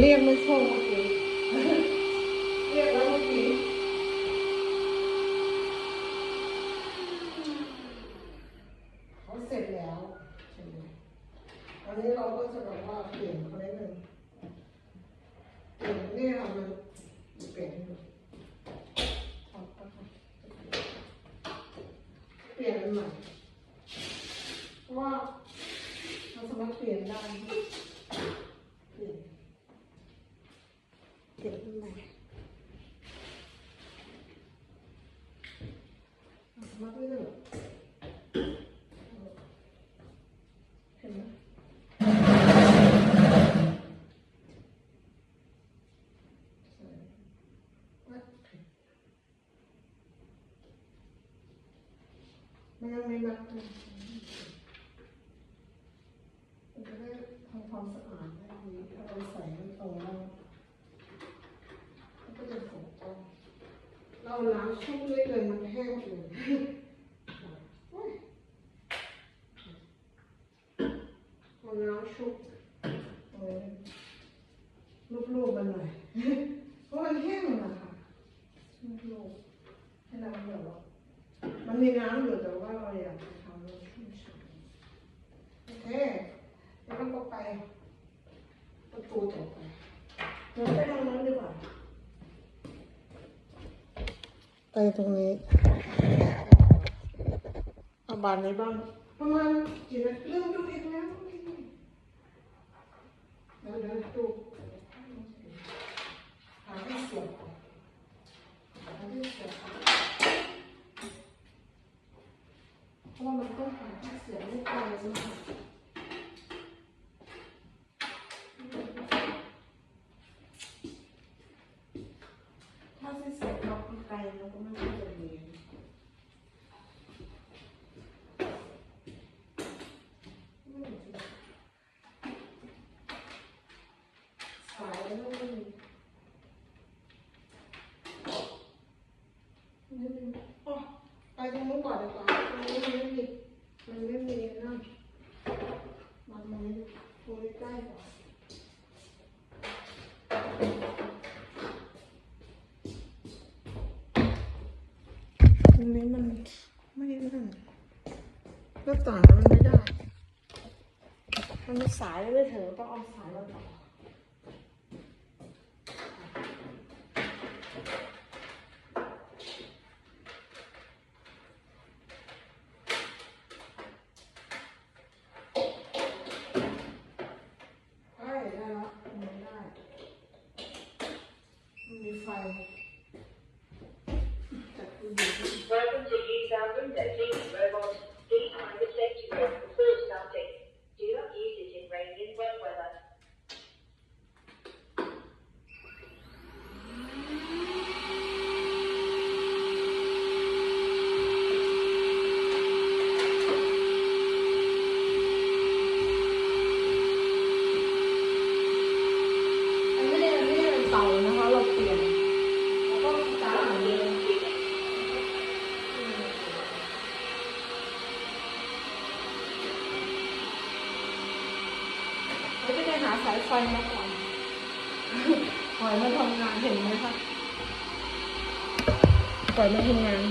เรียกไม่เข้าเมื่อกี้เรียกแล้วเมื่อกี้เขาเสร็จแล้วใช่ไหมอันนี้เราก็จะแบบว่าเปลี่ยนเขาได้เลยเปลี่ยนนี่เรามันเปลี่ยนให้ดูเอาเอาเอาเปลี่ยนมันใหม่เพราะว่าเราสามารถเปลี่ยนได้เปลี่ยน เก็บขึ้นมาเอาสมาร์ทไม่ได้หรอเห็นไหมมันยังไม่นับเลยมันจะได้ทำความสะอาดได้ดีถ้าเราใส่ไม่ตรงแล้ว มันก็จะถูกต้อง เราล้างชุ่มด้วยเลยมันแห้งเลยมันล้างชุ่มเออลูบๆมันหน่อยเพราะมันแห้งนะคะลูบๆให้เราแบบว่ามันมีน้ำอยู่แต่ว่าเราอยากจะทำให้ชุ่มฉ่ำโอเคแล้วเราก็ไปประตูต่อไปเราไปทางนั้นดีกว่า ไปตรงนี้เอาบานในบ้างประมาณกี่นาทีเริ่มดูอีกแล้วเดี๋ยวเดี๋ยวดูหาที่เสียบก่อนหาที่เสียบก่อนเพราะว่ามันต้องหาที่เสียบไม่ไกลมากถ้าที่เสียบเราไก ลเราก็ไม่น่าจะมีสายแล้วไม่มีไม่มีอ๋อไปตรงนู้นก่อนดีกว่าตรงนี้มันไม่มีมันไม่มีนั่นมันไมันดูใกล้ๆก่อน นี้มันไม่นั่นหน้าต่างมันไม่ได้ มันมีสายเลยเถอะต้องเอาสายมาต่อ ได้ได้แล้วมันได้มันมีไฟจัดดูดี Welcome to East Southern Testing Robot. Please find the safety belt before starting. Do not use it in rain and wet weather. อันนี้อันนี้เป็นเตานะคะ เราเปลี่ยนแล้วก็จานอันนี้เราจะไป หาสายไฟมาก่อนปล่อยมาทำงานเห็นไหมคะปล่อยมาทำงาน